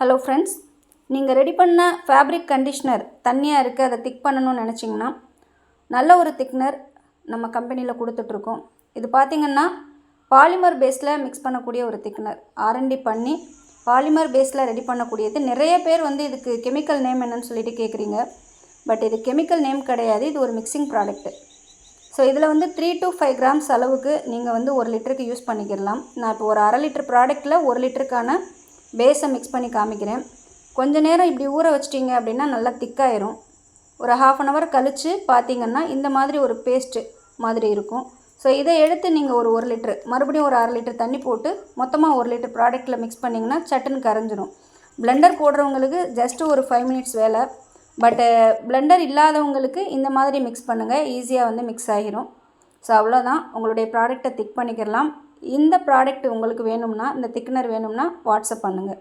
Hello friends நீங்கள் ready பண்ண fabric conditioner தண்ணியாக இருக்குது அதை திக் பண்ணணும்னு நினச்சிங்கன்னா நல்ல ஒரு திக்னர் நம்ம கம்பெனியில் கொடுத்துட்ருக்கோம். இது பார்த்திங்கன்னா பாலிமர் பேஸில் மிக்ஸ் பண்ணக்கூடிய ஒரு திக்னர் ஆர்என்டி பண்ணி பாலிமர் பேஸில் ரெடி பண்ணக்கூடியது. நிறைய பேர் வந்து இதுக்கு கெமிக்கல் நேம் என்னன்னு சொல்லிட்டு கேட்குறீங்க பட் இது கெமிக்கல் நேம் கிடையாது இது ஒரு மிக்சிங் ப்ராடக்ட்டு ஸோ இதில் வந்து த்ரீ டு ஃபைவ் கிராம்ஸ் அளவுக்கு நீங்கள் வந்து ஒரு லிட்டருக்கு யூஸ் பண்ணிக்கிடலாம். நான் இப்போ ஒரு அரை லிட்டர் ப்ராடக்ட்டில் ஒரு லிட்டருக்கான பேஸை மிக்ஸ் பண்ணி காமிக்கிறேன். கொஞ்ச நேரம் இப்படி ஊற வச்சிட்டிங்க அப்படின்னா நல்லா திக்காயிரும் ஒரு ஹாஃப் அன் ஹவர் கழித்து பார்த்தீங்கன்னா இந்த மாதிரி ஒரு பேஸ்ட்டு மாதிரி இருக்கும். ஸோ இதை எடுத்து நீங்கள் ஒரு ஒரு லிட்ரு மறுபடியும் ஒரு அரை லிட்டர் தண்ணி போட்டு மொத்தமாக ஒரு லிட்டர் ப்ராடக்ட்டில் மிக்ஸ் பண்ணிங்கன்னா சட்டுன்னு கரைஞ்சிரும். பிளெண்டர் போடுறவங்களுக்கு ஜஸ்ட்டு ஒரு ஃபைவ் மினிட்ஸ் வேலை. பட்டு பிளெண்டர் இல்லாதவங்களுக்கு இந்த மாதிரி மிக்ஸ் பண்ணுங்கள் ஈஸியாக வந்து மிக்ஸ் ஆகிரும் ஸோ அவ்வளோதான் உங்களுடைய ப்ராடக்ட்டை திக் பண்ணிக்கிறலாம். இந்த ப்ராடக்ட் உங்களுக்கு வேணும்னா இந்த திக்னர் வேணும்னா வாட்ஸ்அப் பண்ணுங்கள்